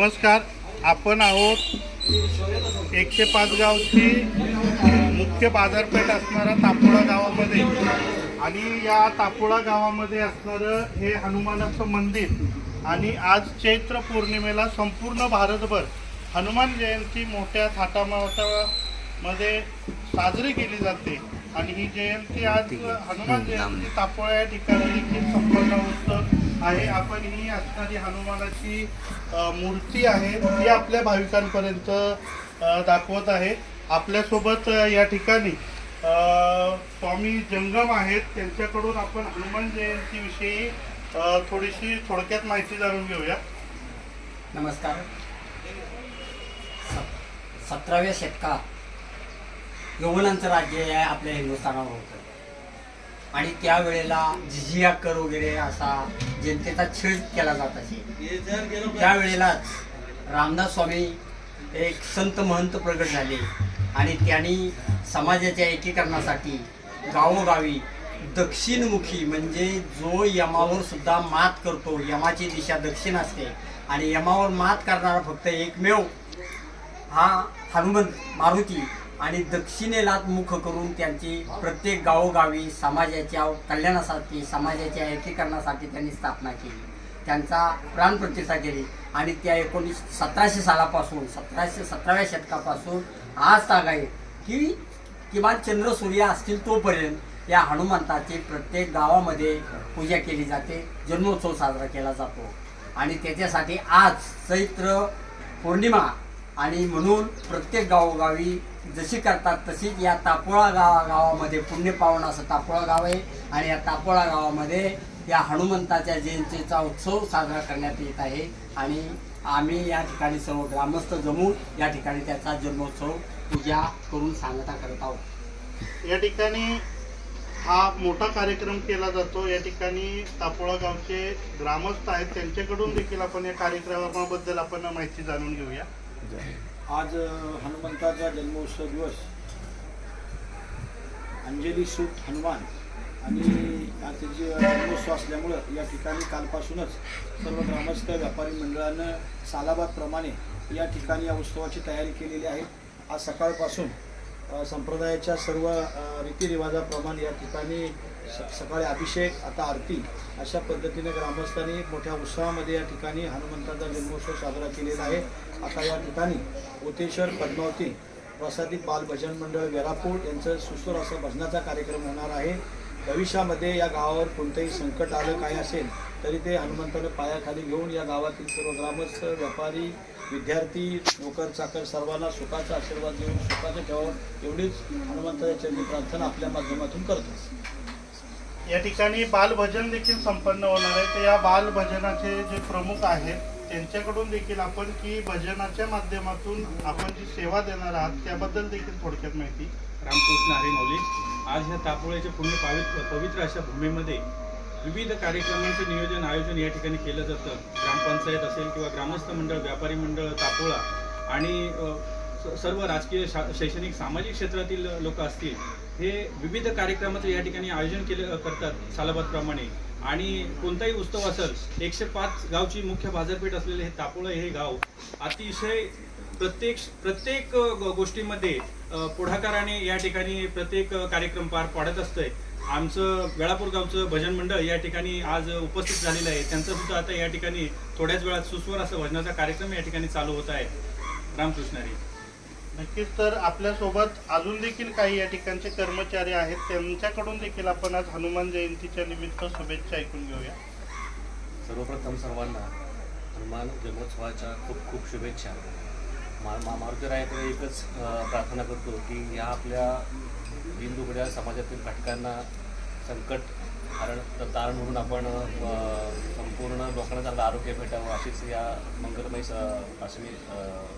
नमस्कार आपण आहोत एकशे पाच गावची मुख्य बाजारपेठ असणारा तापोळा गावामध्ये. आणि या तापोळा गावामध्ये असणारं हे हनुमानाचं मंदिर आणि आज चैत्र पौर्णिमेला संपूर्ण भारतभर हनुमान जयंती मोठ्या थाटामाटामध्ये साजरी केली जाते. आणि ही जयंती आज हनुमान जयंती तापोळा या ठिकाणी देखील संपन्न होतं. आहे. आपण ही असणारी हनुमानाची मूर्ती आहे ती आपल्या भाविकांपर्यंत दाखवत आहे. आपल्यासोबत या ठिकाणी स्वामी जंगम आहेत. त्यांच्याकडून आपण हनुमान जयंतीविषयी थोडीशी थोडक्यात माहिती जाणून घेऊया. नमस्कार. स- सतराव्या शतकात यवनांचं राज्य हे आपल्या हिंदुस्थानावर होतं. आणि त्यावेळेला झिझिया कर वगैरे असा जनतेचा छेड केला जात असे. त्यावेळेलाच रामदास स्वामी एक संत महंत प्रगट झाले आणि त्यांनी समाजाच्या एकीकरणासाठी गावोगावी दक्षिणमुखी म्हणजे जो यमावर सुद्धा मात करतो यमाची दिशा दक्षिण असते आणि यमावर मात करणारा फक्त एकमेव हा हनुमंत मारुती आणि दक्षिणेला मुख करून त्यांची प्रत्येक गावोगावी समाजाच्या कल्याणासाठी समाजाच्या एकीकरणासाठी त्यांनी स्थापना केली. त्यांचा प्राणप्रतिष्ठा केली. आणि त्या एकोणीस सतराशे सालापासून सतराशे सतराव्या शतकापासून आज ताग आहे की किमान चंद्र सूर्य असतील तोपर्यंत या हनुमंताची प्रत्येक गावामध्ये पूजा केली जाते जन्मोत्सव साजरा केला जातो. आणि त्याच्यासाठी आज चैत्र पौर्णिमा आणि म्हणून प्रत्येक गावोगावी जशी करतात तशीच या तापोळा गावा गावामध्ये पुण्यपावन असं तापोळा गाव आहे. आणि या तापोळा गावामध्ये या हनुमंताच्या जयंतीचा उत्सव साजरा करण्यात येत आहे. आणि आम्ही या ठिकाणी सर्व ग्रामस्थ जमून या ठिकाणी त्याचा जन्मोत्सव पूजा करून सांगता करत आहोत. या ठिकाणी हा मोठा कार्यक्रम केला जातो. या ठिकाणी तापोळा गावचे ग्रामस्थ आहेत. त्यांच्याकडून देखील आपण या कार्यक्रमाबद्दल आपण माहिती जाणून घेऊया. आज हनुमंताचा जन्मोत्सव दिवस. अंजली सूत हनुमान आणि आज त्याची जन्मोत्सव असल्यामुळं या ठिकाणी कालपासूनच सर्व ग्रामस्थ व्यापारी मंडळानं सालाबादप्रमाणे या ठिकाणी या उत्सवाची तयारी केलेली आहे. आज सकाळपासून संप्रदायाच्या सर्व रीतिरिवाजाप्रमाणे या ठिकाणी स- सकाळी अभिषेक आता आरती अशा पद्धतीने ग्रामस्थांनी मोठ्या उत्साहामध्ये या ठिकाणी हनुमंताचा जन्मोत्सव साजरा केलेला आहे. आता या ठिकाणी ओतेश्वर पद्मावती प्रसादी बाल भजन मंडळ वेरापूर यांचं सुसूर असं भजनाचा कार्यक्रम होणार आहे. भविष्यामध्ये या गावावर कोणतंही संकट आलं काय असेल तरी ते हनुमंतानं पायाखाली घेऊन या गावातील सर्व ग्रामस्थ व्यापारी विद्यार्थी नोकर चाकर सर्वांना सुखाचा आशीर्वाद देऊन सुखाचं ठेवावं एवढीच हनुमंताच्या चरणी प्रार्थना आपल्या माध्यमातून करतो. या ठिकाणी बालभजन देखील संपन्न होणार आहे. तर या बालभजनाचे जे प्रमुख आहेत त्यांच्याकडून देखील आपण की भजनाच्या माध्यमातून आपण जी सेवा देणार आहात त्याबद्दल देखील थोडक्यात माहिती. रामकृष्ण हरी मौली आज ह्या तापोळ्याच्या पुण्य पावित्र पवित्र अशा भूमीमध्ये विविध कार्यक्रमांचं नियोजन आयोजन या ठिकाणी केलं जातं. ग्रामपंचायत असेल किंवा ग्रामस्थ मंडळ व्यापारी मंडळ तापोळा आणि स- सर्व राजकीय शा शैक्षणिक सामाजिक क्षेत्रातील लोक असतील हे विविध कार्यक्रमाचं या ठिकाणी आयोजन केले करतात सालाबादप्रमाणे. आणि कोणताही उत्सव असेल एकशे पाच गावची मुख्य बाजारपेठ असलेले हे तापोळं हे गाव अतिशय प्रत्येक प्रत्येक गोष्टीमध्ये पुढाकाराने या ठिकाणी प्रत्येक कार्यक्रम पार पाडत असतंय. आमचं वेळापूर गावचं भजन मंडळ या ठिकाणी आज उपस्थित झालेलं आहे. त्यांचं सुद्धा आता या ठिकाणी थोड्याच वेळात सुस्वर असं भजनाचा कार्यक्रम या ठिकाणी चालू होत आहे. रामकृष्णारी. नक्कीच तर आपल्यासोबत अजून देखील काही या ठिकाणचे कर्मचारी आहेत. त्यांच्याकडून देखील आपण आज हनुमान जयंतीच्या निमित्त शुभेच्छा ऐकून घेऊया. सर्वप्रथम सर्वांना हनुमान जन्मोत्सवाच्या खूप खूप शुभेच्छा. मा मा मारुतीरायाकडे एकच प्रार्थना करतो की या आपल्या हिंदू समाजातील घटकांना संकट कारण तारण म्हणून आपण संपूर्ण लोकांना चांगलं आरोग्य भेटावं अशीच या मंगलमय अशी मी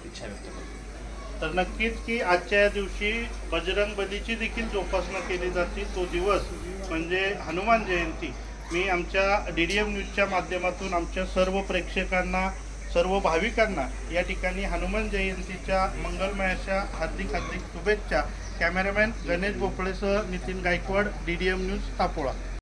इच्छा व्यक्त करतो. तर नक्कीच की आजच्या या दिवशी बजरंग बलीची देखील जोपासना केली जाते. तो दिवस म्हणजे हनुमान जयंती. मी आमच्या डी डी एम न्यूजच्या माध्यमातून आमच्या सर्व प्रेक्षकांना सर्व भाविकांना या ठिकाणी हनुमान जयंतीच्या मंगलमयाच्या हार्दिक हार्दिक शुभेच्छा. Cameraman Ganesh भोपळेसह Nitin Gaikwad D D M news Tapola.